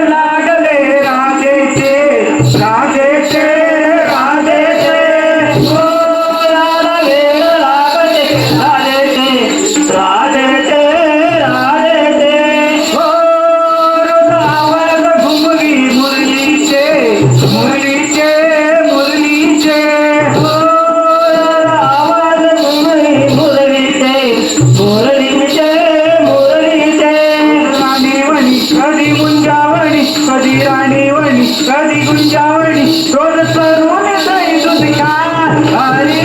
hablar. कधी गुंजावणी कधी राणीवणी कधी गुंजावणी रोज तरुण सई तुझ्या हरी